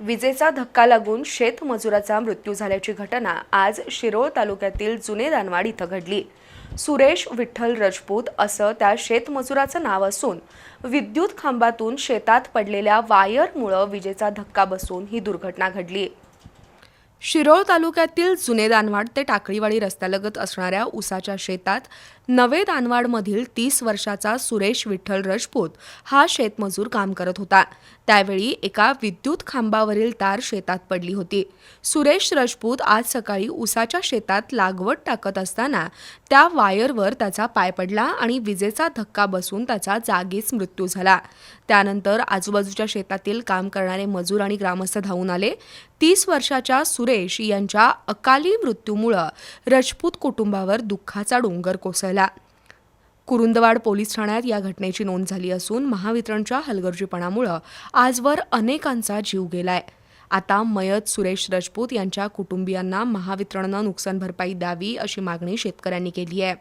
विजेचा धक्का लागून शेतमजुराचा मृत्यू झाल्याची घटना आज शिरोळ तालुक्यातील जुने दानवाड इथं घडली. सुरेश विठ्ठल रजपूत असं त्या शेतमजुराचं नाव असून विद्युत खांबातून शेतात पडलेल्या वायरमुळं विजेचा धक्का बसून ही दुर्घटना घडली. शिरोळ तालुक्यातील जुने दानवाड ते टाकळीवाडी रस्त्यालगत असणाऱ्या उसाच्या शेतात नवे दानवाडमधील तीस वर्षाचा सुरेश विठ्ठल रजपूत हा शेतमजूर काम करत होता. त्यावेळी एका विद्युत खांबावरील तार शेतात पडली होती. सुरेश रजपूत आज सकाळी उसाच्या शेतात लागवड टाकत असताना त्या वायरवर त्याचा पाय पडला आणि विजेचा धक्का बसून त्याचा जागीच मृत्यू झाला. त्यानंतर आजूबाजूच्या शेतातील काम करणारे मजूर आणि ग्रामस्थ धावून आले. तीस वर्षाच्या सुरेश यांच्या अकाली मृत्यूमुळं राजपूत कुटुंबावर दुःखाचा डोंगर कोसळला. कुरुंदवाड पोलीस ठाण्यात या घटनेची नोंद झाली असून महावितरणच्या हलगर्जीपणामुळं आजवर अनेकांचा जीव गेलाय. आता मयत सुरेश राजपूत यांच्या कुटुंबियांना महावितरणनं नुकसान भरपाई द्यावी अशी मागणी शेतकऱ्यांनी केली आहे.